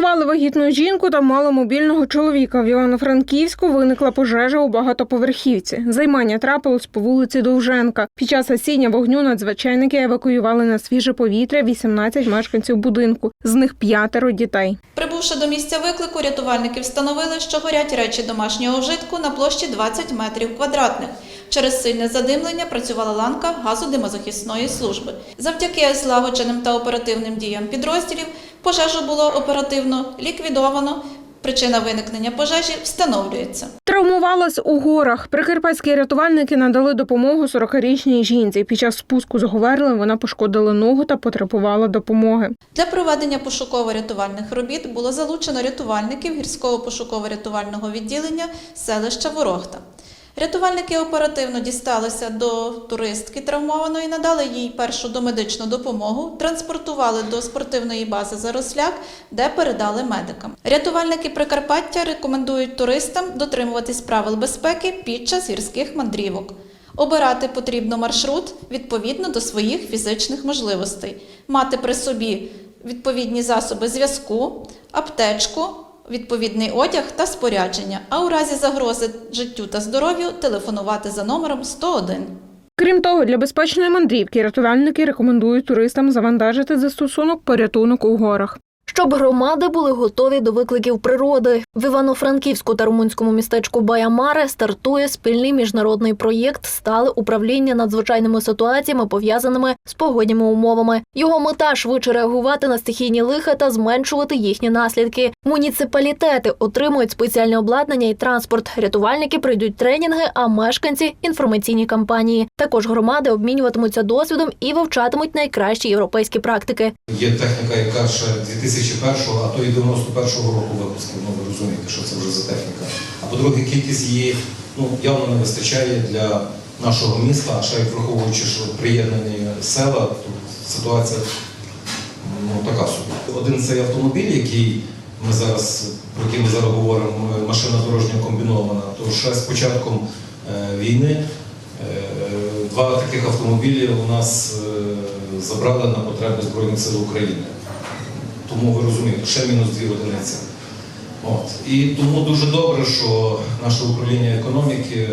Рятували вагітну жінку та маломобільного чоловіка. В Івано-Франківську виникла пожежа у багатоповерхівці. Займання трапилось по вулиці Довженка. Під час осіння вогню надзвичайники евакуювали на свіже повітря 18 мешканців будинку. З них п'ятеро дітей. Прибувши до місця виклику, рятувальники встановили, що горять речі домашнього вжитку на площі 20 метрів квадратних. Через сильне задимлення працювала ланка газодимозахисної служби. Завдяки злагодженим та оперативним діям підрозділів пожежу було оперативно ліквідовано. Причина виникнення пожежі встановлюється. Травмувалась у горах. Прикарпатські рятувальники надали допомогу 40-річній жінці. Під час спуску з Говерлем вона пошкодила ногу та потребувала допомоги. Для проведення пошуково-рятувальних робіт було залучено рятувальників гірського пошуково-рятувального відділення селища Ворохта. Рятувальники оперативно дісталися до туристки травмованої, надали їй першу домедичну допомогу, транспортували до спортивної бази Заросляк, де передали медикам. Рятувальники Прикарпаття рекомендують туристам дотримуватись правил безпеки під час гірських мандрівок. Обирати потрібно маршрут відповідно до своїх фізичних можливостей, мати при собі відповідні засоби зв'язку, аптечку, відповідний одяг та спорядження, а у разі загрози життю та здоров'ю телефонувати за номером 101. Крім того, для безпечної мандрівки рятувальники рекомендують туристам завантажити застосунок порятунок у горах. Щоб громади були готові до викликів природи. В Івано-Франківську та румунському містечку Баямаре стартує спільний міжнародний проєкт стале управління надзвичайними ситуаціями, пов'язаними з погодніми умовами. Його мета швидше реагувати на стихійні лиха та зменшувати їхні наслідки. Муніципалітети отримують спеціальне обладнання і транспорт. Рятувальники пройдуть тренінги, а мешканці інформаційні кампанії. Також громади обмінюватимуться досвідом і вивчатимуть найкращі європейські практики. Є техніка, яка ще 2001, а то і 91-го року випусків. Ну ви розумієте, що це вже за техніка. А по-друге, кількість її ну, явно не вистачає для нашого міста, а ще й враховуючи, що приєднані села, то ситуація ну, така собі. Один цей автомобіль, який ми зараз, про який ми зараз говоримо, машина дорожньо комбінована, то ще з початком е, війни е, два таких автомобілі у нас е, забрали на потреби Збройних сил України. Тому ви розумієте, ще мінус дві одиниці. От. І тому дуже добре, що наше управління економіки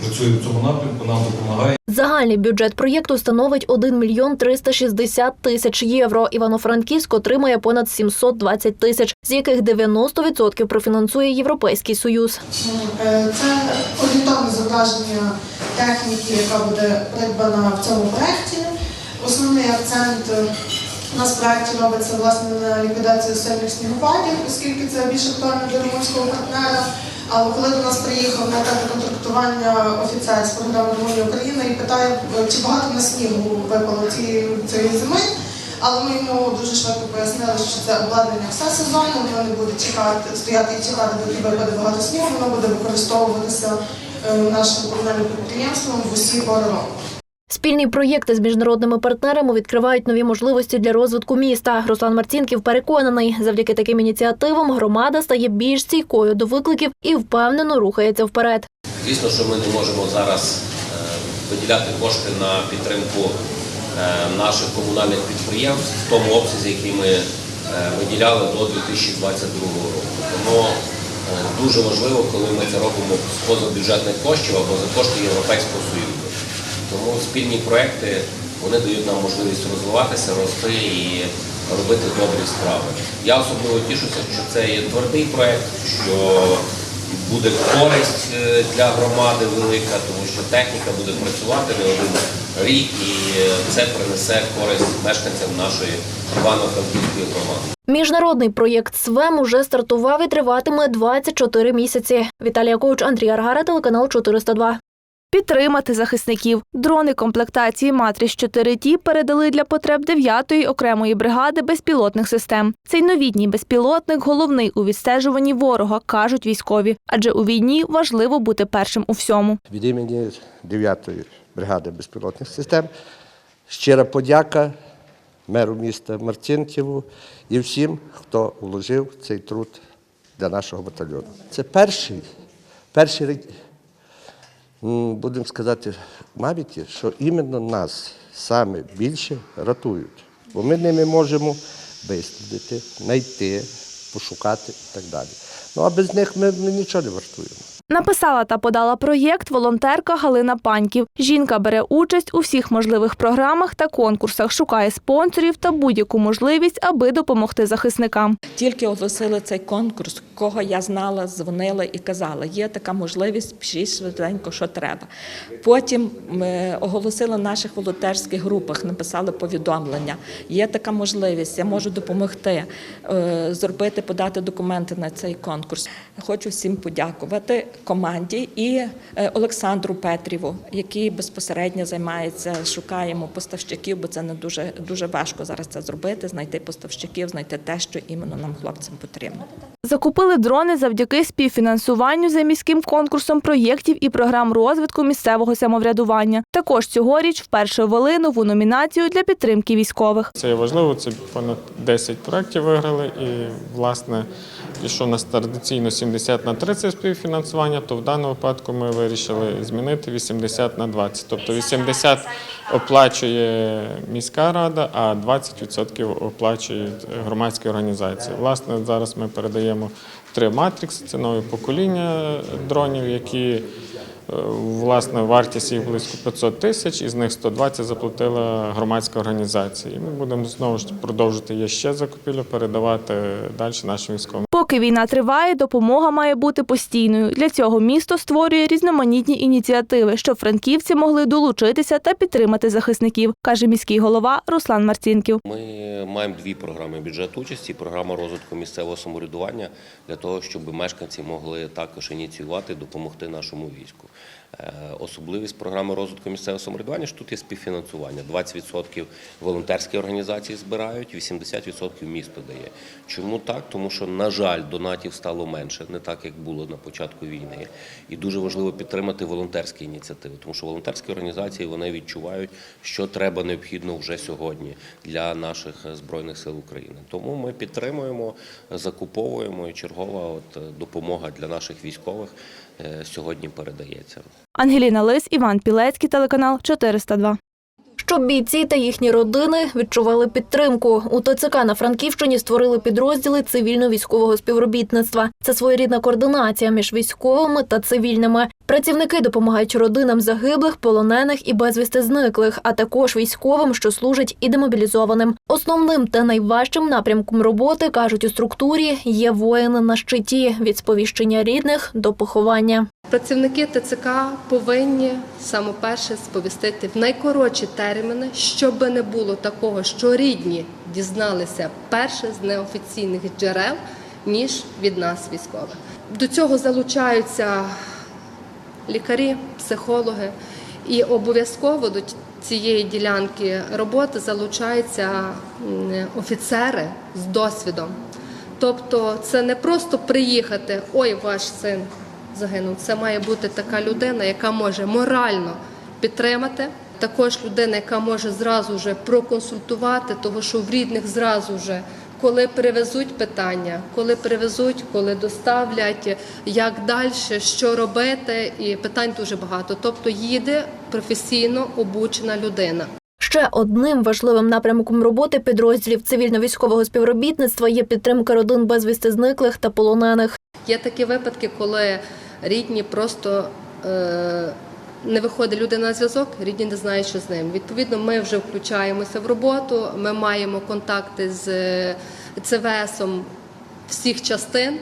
працює в цьому напрямку, нам допомагає. Загальний бюджет проєкту становить 1 мільйон 360 тисяч євро. Івано-Франківськ отримає понад 720 тисяч, з яких 90% профінансує Європейський Союз. Е, Це орієнтовне зображення техніки, яка буде придбана в цьому проєкті. Основний акцент у нас в робиться власне на ліквідацію сильних снігопадів, оскільки це більш актуально для румунського партнера. Але коли до нас приїхав на етапі контрактування офіцер з програми Румунія Україна і питає, чи багато на снігу випало цієї цієї зими. Але ми йому дуже швидко пояснили, що це обладнання все сезонне, воно не буде чекати, стояти і чекати, доки випаде багато снігу, воно буде використовуватися е, нашим комунальним підприємством в усі пори року. Спільні проєкти з міжнародними партнерами відкривають нові можливості для розвитку міста. Руслан Марцінків переконаний, завдяки таким ініціативам громада стає більш стійкою до викликів і впевнено рухається вперед. Звісно, що ми не можемо зараз е, виділяти кошти на підтримку е, наших комунальних підприємств в тому обсязі, який ми е, виділяли до 2022 року. Тому дуже важливо, коли ми це робимо з позабюджетних коштів або за кошти Європейського Союзу. Тому спільні проекти вони дають нам можливість розвиватися, рости і робити добрі справи. Я особливо тішуся, що це є твердий проект, що буде користь е, для громади велика, тому що техніка буде працювати не один рік, і е, це принесе користь мешканцям нашої Івано-Франківської громади. Міжнародний проєкт СВЕМ уже стартував і триватиме 24 місяці. Віталія Коуч, Андрій Аргара, телеканал 402. Підтримати захисників. Дрони комплектації Матріс 4 ті передали для потреб 9-ї окремої бригади безпілотних систем. Цей новітній безпілотник головний у відстежуванні ворога, кажуть військові. Адже у війні важливо бути першим у всьому. від імені 9-ї бригади безпілотних систем. Щира подяка меру міста Марцинківу і всім, хто вложив цей труд для нашого батальйону. Це перший, перший будемо сказати, мабуть, що іменно нас саме більше рятують. Бо ми ними можемо вислідити, знайти, пошукати і так далі. Ну а без них ми, ми нічого не вартуємо. Написала та подала проєкт волонтерка Галина Паньків. Жінка бере участь у всіх можливих програмах та конкурсах, шукає спонсорів та будь-яку можливість, аби допомогти захисникам. Тільки оголосили цей конкурс, кого я знала, дзвонила і казала, є така можливість, пишіть швиденько, що треба. Потім ми оголосили в наших волонтерських групах, написали повідомлення. Є така можливість, я можу допомогти е, зробити, подати документи на цей конкурс. Хочу всім подякувати команді і е, Олександру Петріву, який безпосередньо займається, шукаємо поставщиків, бо це не дуже дуже важко зараз це зробити, знайти поставщиків, знайти те, що іменно нам хлопцям потрібно. Закупили дрони завдяки співфінансуванню за міським конкурсом проєктів і програм розвитку місцевого самоврядування. Також цьогоріч вперше ввели нову номінацію для підтримки військових. Це є важливо, це понад 10 проєктів виграли. І, власне, якщо у нас традиційно 70 на 30 співфінансування, то в даному випадку ми вирішили змінити 80 на 20. Тобто 80 оплачує міська рада, а 20% оплачують громадські організації. Власне, зараз ми передаємо три матрикси, це нове покоління дронів, які Власне, вартість їх близько 500 тисяч, із них 120 заплатила громадська організація. І ми будемо знову ж продовжити є ще закупівлю, передавати далі нашим військовим. Поки війна триває, допомога має бути постійною. Для цього місто створює різноманітні ініціативи, щоб франківці могли долучитися та підтримати захисників, каже міський голова Руслан Марцінків. Ми маємо дві програми бюджету участі, програма розвитку місцевого самоврядування для того, щоб мешканці могли також ініціювати, допомогти нашому війську. Е, Особливість програми розвитку місцевого самоврядування що тут є співфінансування. 20% волонтерські організації збирають, 80% місто дає. Чому так? Тому що, на жаль, донатів стало менше, не так як було на початку війни. І дуже важливо підтримати волонтерські ініціативи, тому що волонтерські організації вони відчувають, що треба необхідно вже сьогодні для наших збройних сил України. Тому ми підтримуємо, закуповуємо і чергова от допомога для наших військових сьогодні передається. Ангеліна Лис, Іван Пілецький, телеканал 402. Щоб бійці та їхні родини відчували підтримку. У ТЦК на Франківщині створили підрозділи цивільно-військового співробітництва. Це своєрідна координація між військовими та цивільними. Працівники допомагають родинам загиблих, полонених і безвісти зниклих, а також військовим, що служать і демобілізованим. Основним та найважчим напрямком роботи кажуть у структурі є воїни на щиті від сповіщення рідних до поховання. Працівники ТЦК повинні саме перше сповістити в найкоротші терміни, щоб не було такого, що рідні дізналися перше з неофіційних джерел, ніж від нас, військових. До цього залучаються лікарі, психологи, і обов'язково до цієї ділянки роботи залучаються офіцери з досвідом. Тобто це не просто приїхати, ой, ваш син загинув. Це має бути така людина, яка може морально підтримати. Також людина, яка може зразу вже проконсультувати, того що в рідних зразу вже коли перевезуть питання, коли перевезуть, коли доставлять, як далі, що робити, і питань дуже багато. Тобто їде професійно обучена людина. Ще одним важливим напрямком роботи підрозділів цивільно-військового співробітництва є підтримка родин безвісти зниклих та полонених. Є такі випадки, коли рідні просто е, не виходить людина на зв'язок, рідні не знають, що з ним. Відповідно, ми вже включаємося в роботу. Ми маємо контакти з е, ЦВСом всіх частин.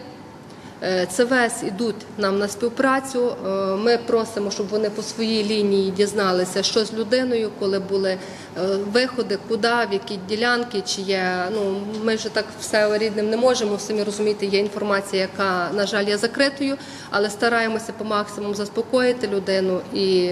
Е, ЦВС ідуть нам на співпрацю. Е, Ми просимо, щоб вони по своїй лінії дізналися, що з людиною, коли були е, виходи, куди, в які ділянки, чи є. Ну ми вже так все рідним не можемо. Самі розуміти, є інформація, яка на жаль є закритою, але стараємося по максимуму заспокоїти людину і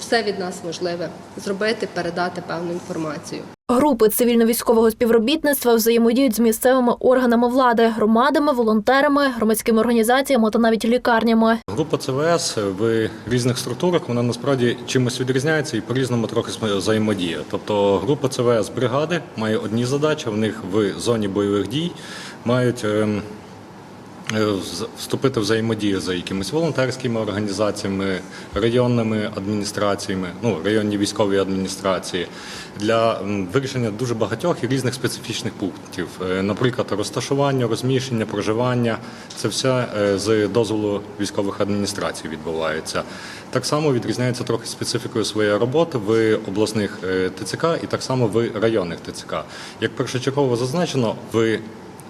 все від нас можливе зробити, передати певну інформацію. Групи цивільно-військового співробітництва взаємодіють з місцевими органами влади, громадами, волонтерами, громадськими організаціями та навіть лікарнями. Група ЦВС в різних структурах вона насправді чимось відрізняється і по-різному трохи взаємодіє. Тобто група ЦВС бригади має одні задачі, в них в зоні бойових дій мають ем, вступити в взаємодію за якимись волонтерськими організаціями, районними адміністраціями, ну районні військові адміністрації для вирішення дуже багатьох і різних специфічних пунктів. Е, Наприклад, розташування, розміщення, проживання це все е, з дозволу військових адміністрацій відбувається. Так само відрізняється трохи специфікою своєї роботи в обласних е, ТЦК і так само в районних ТЦК. Як першочергово зазначено, в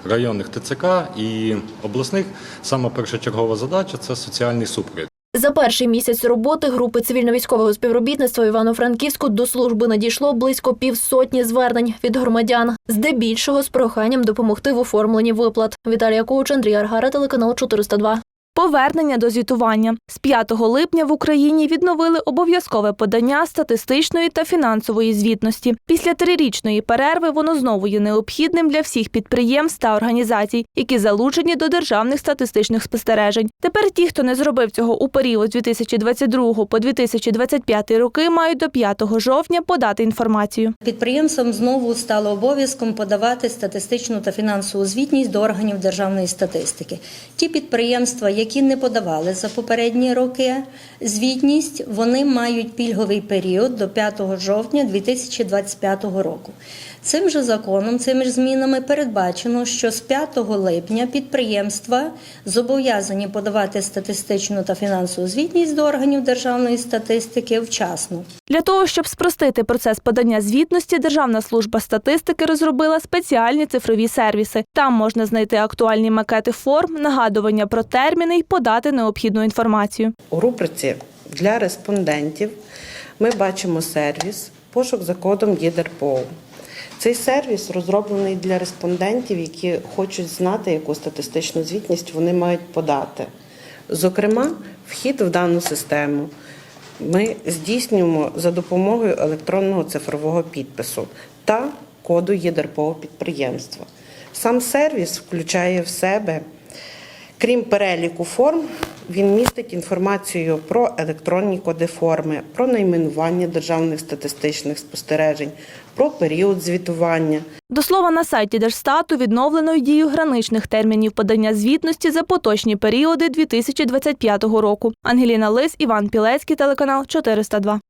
районних ТЦК і обласних саме першочергова задача це соціальний супровід. За перший місяць роботи групи цивільно-військового співробітництва Івано-Франківську до служби надійшло близько півсотні звернень від громадян, здебільшого з проханням допомогти в оформленні виплат. Віталія Коуч, Андрій Аргара, телеканал 402. Повернення до звітування з 5 липня в Україні відновили обов'язкове подання статистичної та фінансової звітності. Після трирічної перерви воно знову є необхідним для всіх підприємств та організацій, які залучені до державних статистичних спостережень. Тепер ті, хто не зробив цього у період з 2022 по 2025 роки, мають до 5 жовтня подати інформацію. Підприємствам знову стало обов'язком подавати статистичну та фінансову звітність до органів державної статистики. Ті підприємства, які не подавали за попередні роки звітність, вони мають пільговий період до 5 жовтня 2025 року. Цим же законом, цими ж змінами передбачено, що з 5 липня підприємства зобов'язані подавати статистичну та фінансову звітність до органів державної статистики вчасно. Для того, щоб спростити процес подання звітності, Державна служба статистики розробила спеціальні цифрові сервіси. Там можна знайти актуальні макети форм, нагадування про терміни і подати необхідну інформацію. У рубриці для респондентів ми бачимо сервіс пошук за кодом ЄДРПО. Цей сервіс розроблений для респондентів, які хочуть знати, яку статистичну звітність вони мають подати. Зокрема, вхід в дану систему ми здійснюємо за допомогою електронного цифрового підпису та коду ЄДРПО підприємства. Сам сервіс включає в себе Крім переліку форм, він містить інформацію про електронні коди форми, про найменування державних статистичних спостережень, про період звітування. До слова, на сайті Держстату відновлено дію граничних термінів подання звітності за поточні періоди 2025 року. Ангеліна Лис, Іван Пілецький, телеканал 402.